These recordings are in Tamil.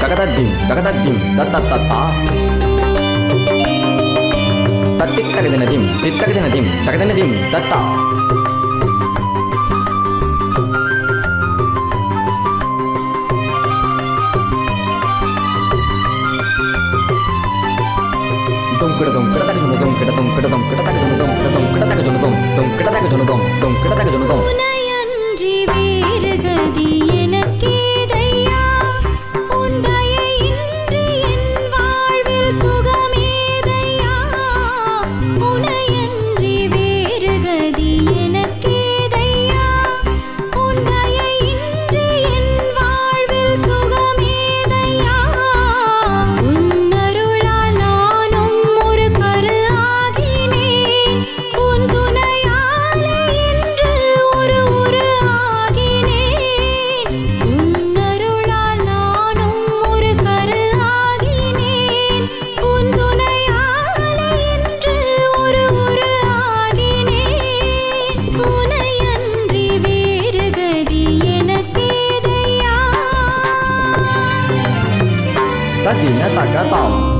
ガガダッディンガガダッディンダッダッダッダッ。ティッタケデナディン。ティッタケデナディン。タケデナディン。ダッタドンクラドンクラタケジョノドンクラドンクラドンクラタケジョノドンクラドンクラタケジョノドンドンクラタケジョノドンドンクラタケジョノドン。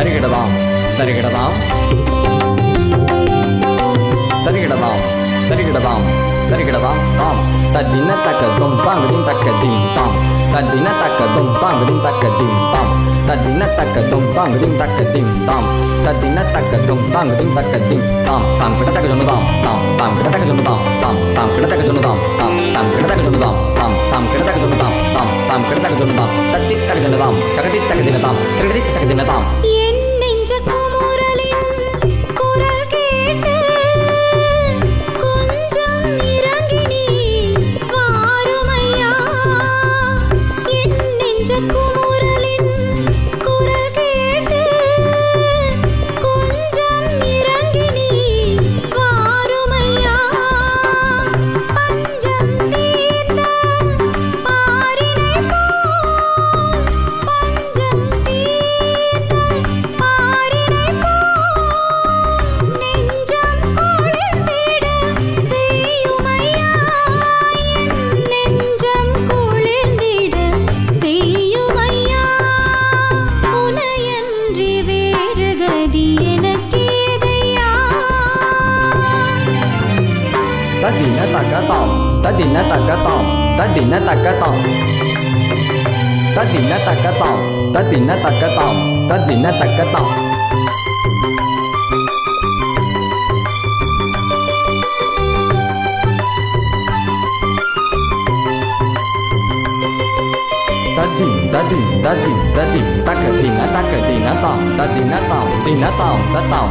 தருகிடதாம் தருகிடதாம். தருகிடதாம் தருகிடதாம் தருகிடதாம். தாம் தத்தின தக்கதும் தாங்கதும் தக்கதின் தாம் தத்தின தக்கதும் தாங்கதும் தக்கதின் தாம் தத்தின தக்கதும் தாங்கதும் தக்கதின் தாம் தத்தின தக்கதும் தாங்கதும் தக்கதின் தாம். தாம் கிடத்தக்க சொன்னதாம் தாம் தாம் கிடத்தக்க சொன்னதாம் தாம் தாம் கிடத்தக்க சொன்னதாம் தாம் தாம் கிடத்தக்க சொன்னதாம் தாம் தாம் கிடத்தக்க சொன்னதாம் தாம் தாம் கிடத்தக்க சொன்னதாம் தத்தித்தக்க சொன்னதாம் தகதித்தக்க தினதாம். திருகதித்தக்க தினதாம். นหน้าตักกระต่อมตัดดินหน้าตักกระต่อมตัดดินหน้าตักกระต่อมตัดดินหน้าตักกระต่อมตัดดินหน้าตักกระต่อมตัดดินตัดดินตัดดินตัดดินตักกระดินนะตักกระดินนะต่อมตัดดินนะต่อมดินนาต่อมตัดต่อม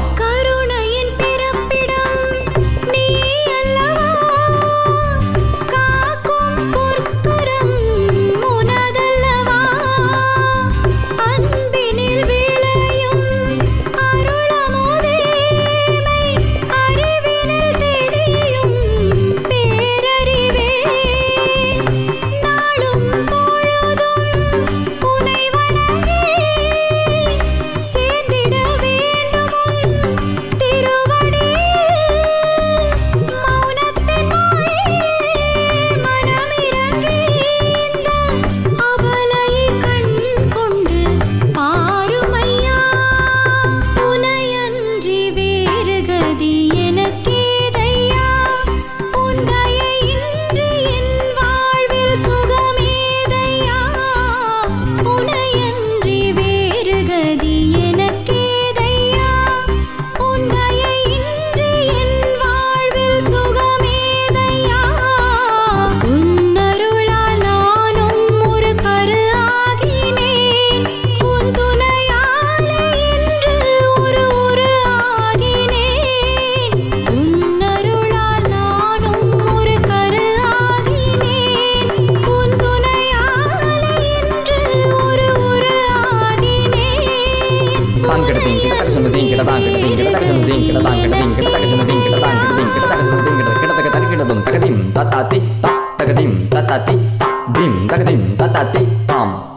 tatati ta takadim tatati ta dim takadim tatati tam